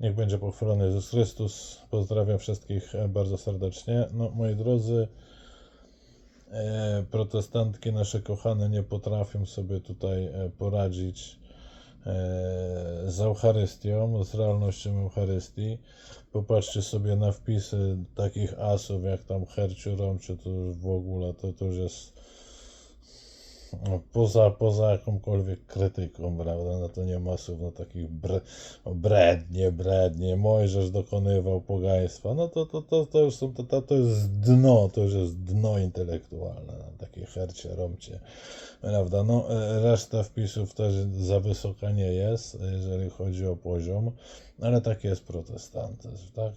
Niech będzie pochwalony Jezus Chrystus. Pozdrawiam wszystkich e, bardzo serdecznie. No, moi drodzy, e, protestantki nasze kochane nie potrafią sobie tutaj e, poradzić z Eucharystią, z realnością Eucharystii. Popatrzcie sobie na wpisy takich asów jak tam Herciurom, czy to już w ogóle, to, to już jest poza, poza jakąkolwiek krytyką, prawda, no to nie ma słów, no takich bre, o, brednie, brednie, Mojżesz dokonywał pogaństwa, no to, to, to, to już są, to, to, to jest dno, to już jest dno intelektualne, no, takie hercie, romcie, prawda, no e, reszta wpisów też za wysoka nie jest, jeżeli chodzi o poziom, ale tak jest protestantyzm, tak,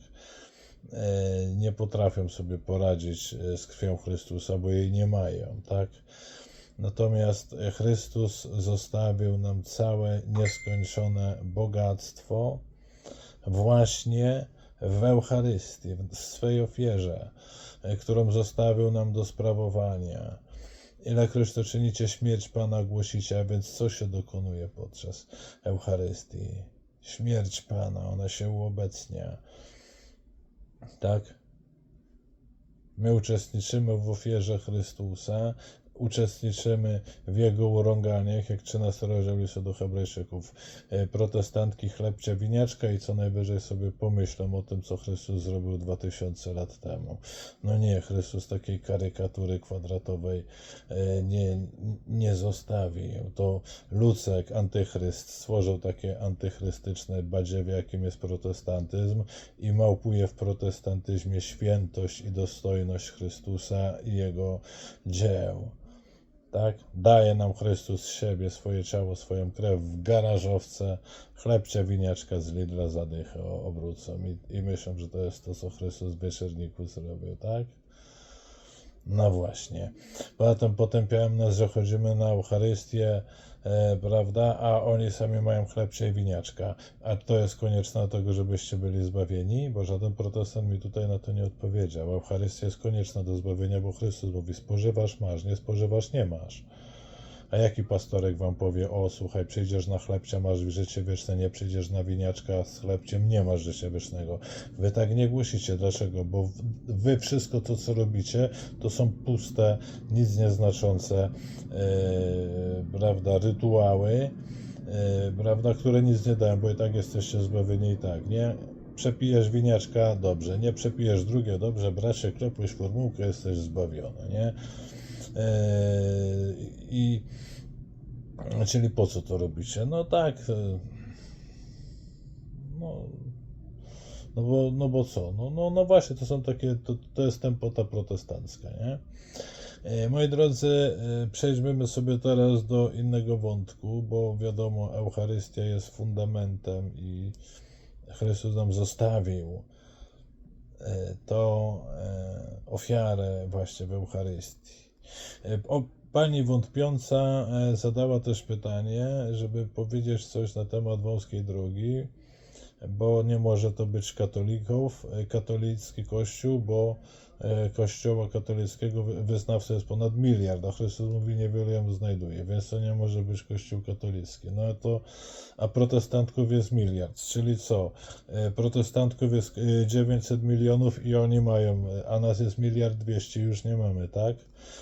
E, nie potrafią sobie poradzić e, z krwią Chrystusa, bo jej nie mają, tak? Natomiast Chrystus zostawił nam całe nieskończone bogactwo właśnie w Eucharystii, w swej ofierze, którą zostawił nam do sprawowania. Ilekroć to czynicie, śmierć Pana głosicie, a więc co się dokonuje podczas Eucharystii? Śmierć Pana, ona się uobecnia. Tak? My uczestniczymy w ofierze Chrystusa, uczestniczymy w Jego urąganiach, jak 13 rozdział listu do Hebrajczyków. E, Protestantki chlebcia winiaczka i co najwyżej sobie pomyślą o tym, co Chrystus zrobił 2000 lat temu. No nie, Chrystus takiej karykatury kwadratowej e, nie, nie zostawi. To Lucek, antychryst, stworzył takie antychrystyczne badziewie, jakim jest protestantyzm i małpuje w protestantyzmie świętość i dostojność Chrystusa i Jego dzieł tak? Daje nam Chrystus siebie, swoje ciało, swoją krew w garażowce, chlebcia winiaczka z Lidla zadychę obrócą i, i myślą, że to jest to, co Chrystus w wieczerniku zrobił, tak? No właśnie. Potem potępiałem nas, że chodzimy na Eucharystię, prawda, a oni sami mają chlebcia i winiaczka. A to jest konieczne do tego, żebyście byli zbawieni? Bo żaden protestant mi tutaj na to nie odpowiedział. Eucharystia jest konieczna do zbawienia, bo Chrystus mówi, spożywasz, masz, nie spożywasz, nie masz. A jaki pastorek wam powie, o słuchaj, przyjdziesz na chlebcia, masz życie wieczne, nie przyjdziesz na winiaczka z chlebciem, nie masz życia wiecznego. Wy tak nie głosicie. Dlaczego? Bo wy wszystko to, co robicie, to są puste, nic nieznaczące, yy, prawda, rytuały, yy, prawda, które nic nie dają, bo i tak jesteście zbawieni i tak, nie? Przepijesz winiaczka, dobrze, nie przepijesz drugie, dobrze, bracie, klepujesz formułkę, jesteś zbawiony, nie? Yy, I czyli po co to robicie? No tak. yy, No, no, bo, no bo co? No, no, no właśnie, to są takie, to, to jest tempota protestancka, nie? Yy, Moi drodzy, przejdźmy sobie teraz do innego wątku, bo wiadomo, Eucharystia jest fundamentem i Chrystus nam zostawił yy, ofiarę właśnie w Eucharystii. E, O, pani wątpiąca e, zadała też pytanie, żeby powiedzieć coś na temat wąskiej drogi, bo nie może to być katolików, e, katolicki kościół, bo kościoła katolickiego wy- wyznawcy jest ponad miliard, a Chrystus mówi niewiele ją znajduje, więc to nie może być kościół katolicki. No to, a protestantków jest miliard, czyli co? E, Protestantków jest e, 900 milionów i oni mają, e, a nas jest miliard dwieście, już nie mamy, tak?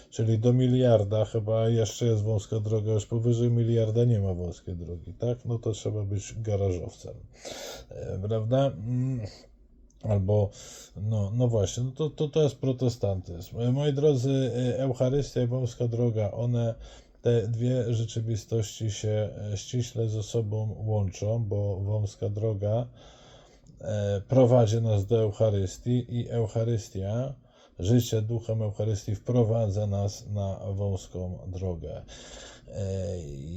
Czyli do miliarda chyba jeszcze jest wąska droga, już powyżej miliarda nie ma wąskiej drogi, tak? No to trzeba być garażowcem, e, prawda? Albo, no, no właśnie, no to, to, to jest protestantyzm. Moi drodzy, e, Eucharystia i wąska droga, one, te dwie rzeczywistości się e, ściśle ze sobą łączą, bo wąska droga e, prowadzi nas do Eucharystii i Eucharystia, życie duchem Eucharystii wprowadza nas na wąską drogę.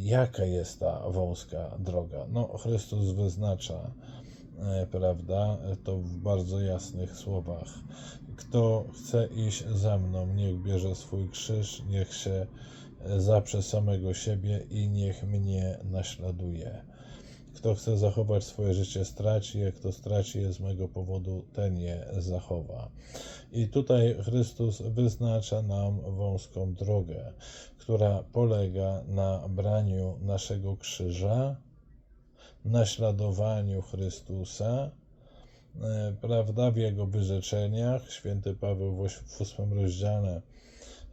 Jaka jest ta wąska droga? No, Chrystus wyznacza, prawda, to w bardzo jasnych słowach. Kto chce iść za mną, niech bierze swój krzyż, niech się zaprze samego siebie i niech mnie naśladuje. Kto chce zachować swoje życie, straci, jak kto straci je z mego powodu, ten je zachowa. I tutaj Chrystus wyznacza nam wąską drogę, która polega na braniu naszego krzyża, naśladowaniu Chrystusa, e, prawda, w Jego wyrzeczeniach. Święty Paweł w ósmym rozdziale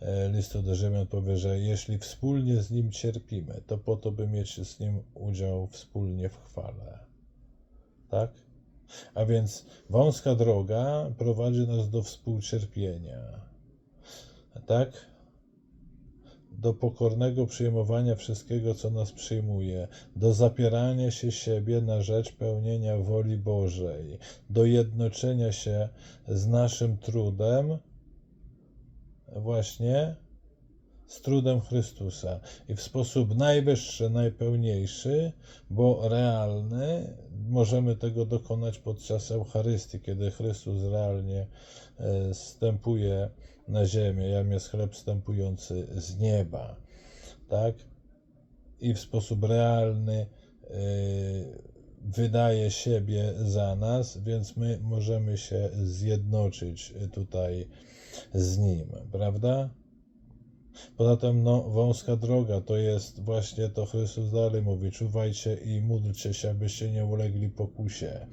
e, listu do Rzymian powie, że jeśli wspólnie z Nim cierpimy, to po to, by mieć z Nim udział wspólnie w chwale. Tak? A więc wąska droga prowadzi nas do współcierpienia. Tak? Do pokornego przyjmowania wszystkiego, co nas przyjmuje, do zapierania się siebie na rzecz pełnienia woli Bożej, do jednoczenia się z naszym trudem, właśnie z trudem Chrystusa. I w sposób najwyższy, najpełniejszy, bo realny, możemy tego dokonać podczas Eucharystii, kiedy Chrystus realnie e, stępuje na ziemię, jam jest chleb stępujący z nieba, tak? I w sposób realny e, wydaje siebie za nas, więc my możemy się zjednoczyć tutaj z Nim, prawda? Poza tym, no, wąska droga to jest właśnie to Chrystus dalej mówi: czuwajcie i módlcie się, abyście nie ulegli pokusie.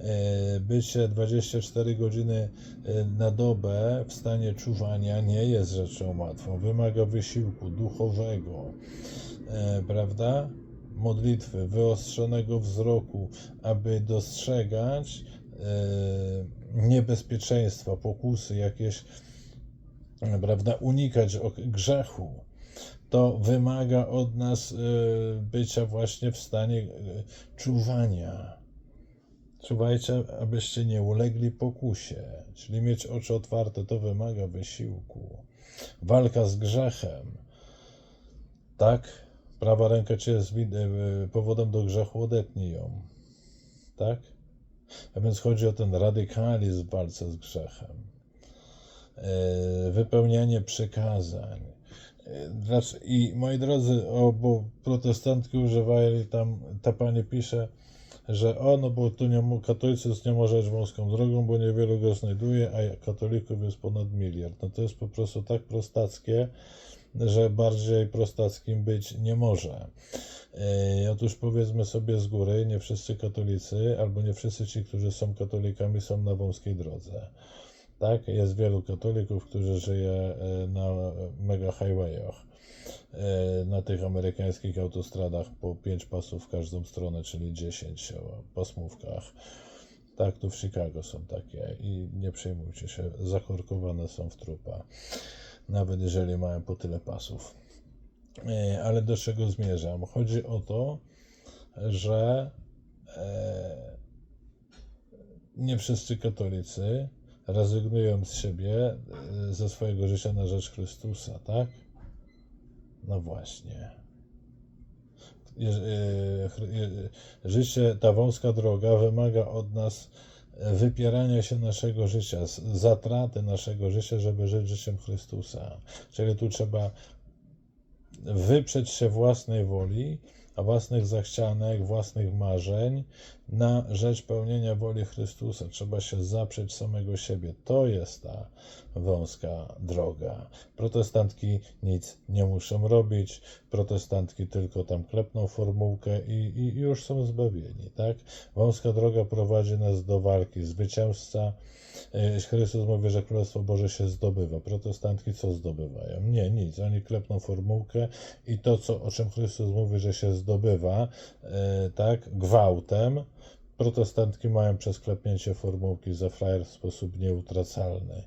E, Bycie 24 godziny e, na dobę w stanie czuwania nie jest rzeczą łatwą. Wymaga wysiłku duchowego, e, prawda? Modlitwy, wyostrzonego wzroku, aby dostrzegać niebezpieczeństwa, pokusy, jakieś prawda, unikać grzechu, to wymaga od nas bycia właśnie w stanie czuwania. Czuwajcie, abyście nie ulegli pokusie, czyli mieć oczy otwarte, to wymaga wysiłku. Walka z grzechem, tak? Prawa ręka cię jest powodem do grzechu, odetnij ją, tak? A więc chodzi o ten radykalizm w walce z grzechem e, wypełnianie przykazań. E, dlac- I moi drodzy, o, bo protestantki używają tam, ta pani pisze, że o, no bo tu nie, katolicyzm nie może być wąską drogą, bo niewielu go znajduje, a katolików jest ponad miliard. No to jest po prostu tak prostackie, że bardziej prostackim być nie może. E, Otóż powiedzmy sobie z góry, nie wszyscy katolicy, albo nie wszyscy ci, którzy są katolikami, są na wąskiej drodze. Tak, jest wielu katolików, którzy żyje e, na mega highwayach, na tych amerykańskich autostradach po 5 pasów w każdą stronę, czyli 10 o pasmówkach. Tak, tu w Chicago są takie i nie przejmujcie się, zakorkowane są w trupa, nawet jeżeli mają po tyle pasów. E, Ale do czego zmierzam? Chodzi o to, że e, nie wszyscy katolicy rezygnują z siebie, e, ze swojego życia na rzecz Chrystusa, tak? No właśnie. E, Życie, ta wąska droga wymaga od nas e, wypierania się naszego życia, zatraty naszego życia, żeby żyć życiem Chrystusa. Czyli tu trzeba wyprzeć się własnej woli, a własnych zachcianek, własnych marzeń na rzecz pełnienia woli Chrystusa. Trzeba się zaprzeć samego siebie. To jest ta wąska droga. Protestantki nic nie muszą robić, protestantki tylko tam klepną formułkę i, i już są zbawieni, tak? Wąska droga prowadzi nas do walki. Zwycięzca E, Chrystus mówi, że Królestwo Boże się zdobywa. Protestantki co zdobywają? Nie, nic. Oni klepną formułkę i to, co, o czym Chrystus mówi, że się zdobywa, e, tak, gwałtem, protestantki mają przez klepnięcie formułki za frajer w sposób nieutracalny.